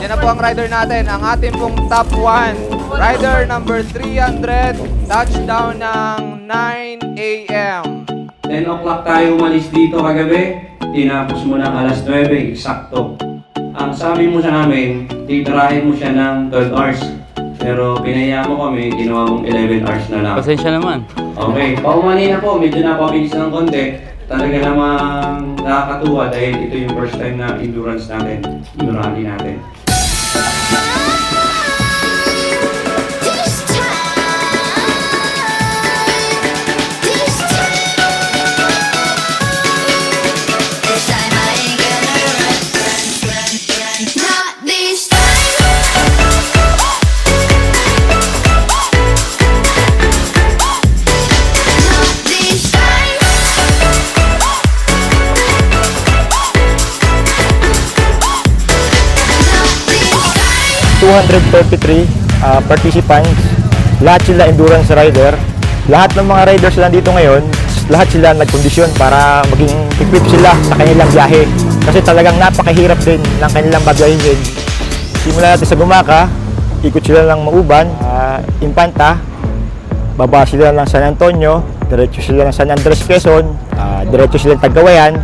Yan na po ang rider natin. Ang ating pong top 1. Rider number 300. Touchdown ng 9 a.m. 10 o'clock tayo umalis dito kagabi. Tinapos mo ng alas 9, eksakto. Ang sabi mo sa amin, titirahin mo siya ng 12 hours. Pero pinaya mo kami, ginawa mong 11 hours na lang. Pasensya naman. Okay, paumani na po, medyo napabilis ng konti. Talaga namang nakakatuwa dahil ito yung first time na endurance natin, yung rally natin. 233 uh, participants. Lahat sila endurance rider. Lahat ng mga riders na dito ngayon, lahat sila nagkondisyon para maging equip sila sa kanilang biyahe. Kasi talagang napakahirap din ng kanilang babiyahin. Simula natin sa Gumaka, ikot sila ng Mauban, uh, Impanta, baba sila ng San Antonio, diretso sila ng San Andres, Quezon, uh, diretso sila ng Tagawayan,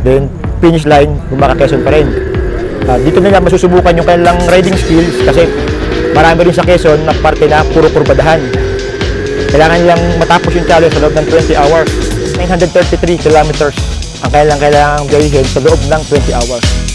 then finish line, Gumaka, Quezon pa rin. Ah, dito nila masusubukan yung kanilang riding skills kasi marami rin sa Quezon na parte na puro kurbadahan. Kailangan nilang matapos yung challenge sa loob ng 20 hours. 933 kilometers ang kailangan kailangan gawihin sa loob ng 20 hours.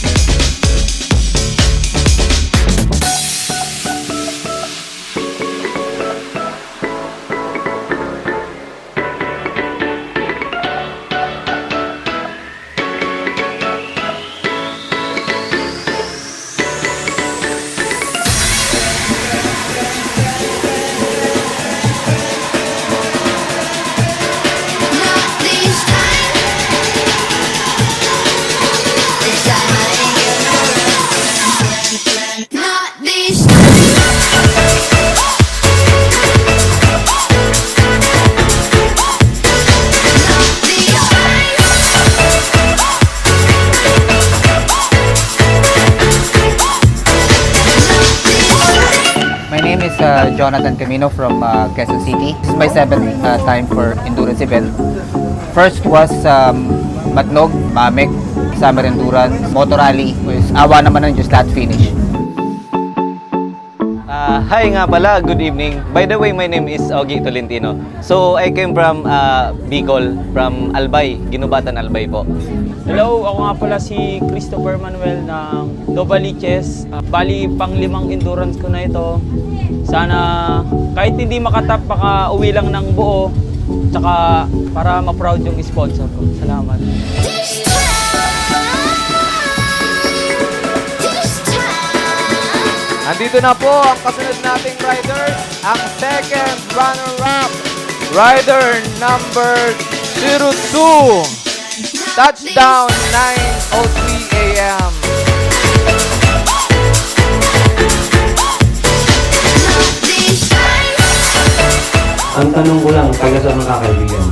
Is uh, Jonathan Camino from uh, Quezon City. This is my seventh uh, time for endurance event. First was um, Matnog, Mamek, Summer Endurance, Motor Rally, which awa naman ng Diyos lahat finish. Ah, hi nga pala, good evening. By the way, my name is Ogie Tolentino. So, I came from ah, Bicol, from Albay, Ginubatan Albay po. Hello, ako nga pala si Christopher Manuel ng Novaliches. Uh, bali, panglimang endurance ko na ito. Sana kahit hindi makatap, baka uwi lang ng buo. Tsaka para ma-proud yung sponsor ko. Salamat. Time. Andito na po ang kasunod nating rider, ang second runner-up. Rider number 02. Touchdown 9.03 a.m. Ang tanong ko lang, taga saan mga kaibigan?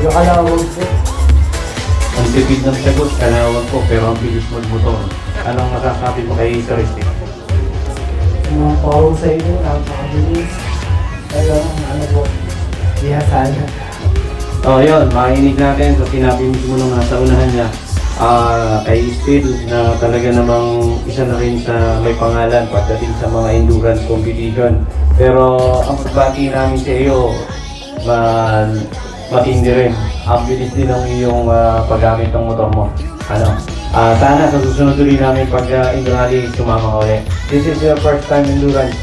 Kalawag po. Ang tipid ng sagot, kalawag ko, pero ang bilis magmotor. Anong masasabi mo kay Christy? Mga pawang sa inyo, napakabilis. Pero ano po, sana. Oh, yun, makinig natin sa sinabi mismo nung nasa unahan niya. Ah, kay Steel na talaga namang isa na rin sa may pangalan pagdating sa mga endurance competition. Pero ang pagbati namin sa iyo, ma matindi rin. Ang bilis din ng iyong ah, paggamit ng motor mo. Ano? Ah, sana sa susunod ulit namin pag uh, rally sumama ulit. This is your first time endurance.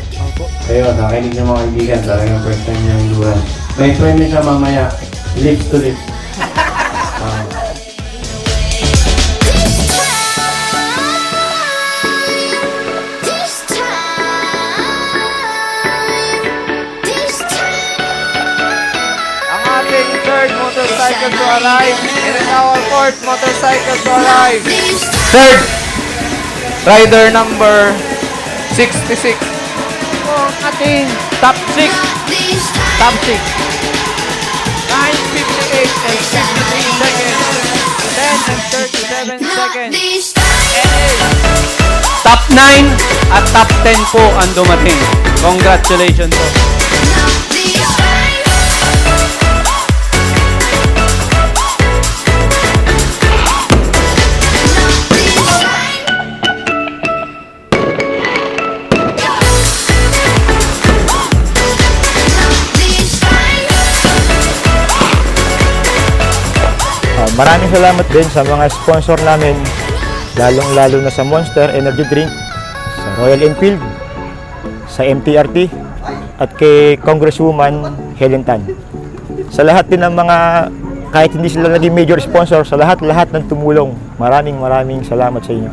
Ayun, nakinig ng mga kaibigan, talagang first time niya endurance. May premyo siya mamaya, lips to lips. Ating third motorcycle to arrive and our fourth motorcycle to arrive. Third, rider number 66. Ito ang ating top 6. This time. Top 6. 9.58 and 53 seconds. 10 and 37 Not seconds. Top 9 at top 10 po ang dumating. Congratulations po. Maraming salamat din sa mga sponsor namin, lalong-lalo na sa Monster Energy Drink, sa Royal Enfield, sa MTRT, at kay Congresswoman Helen Tan. Sa lahat din ng mga, kahit hindi sila naging major sponsor, sa lahat-lahat ng tumulong, maraming maraming salamat sa inyo.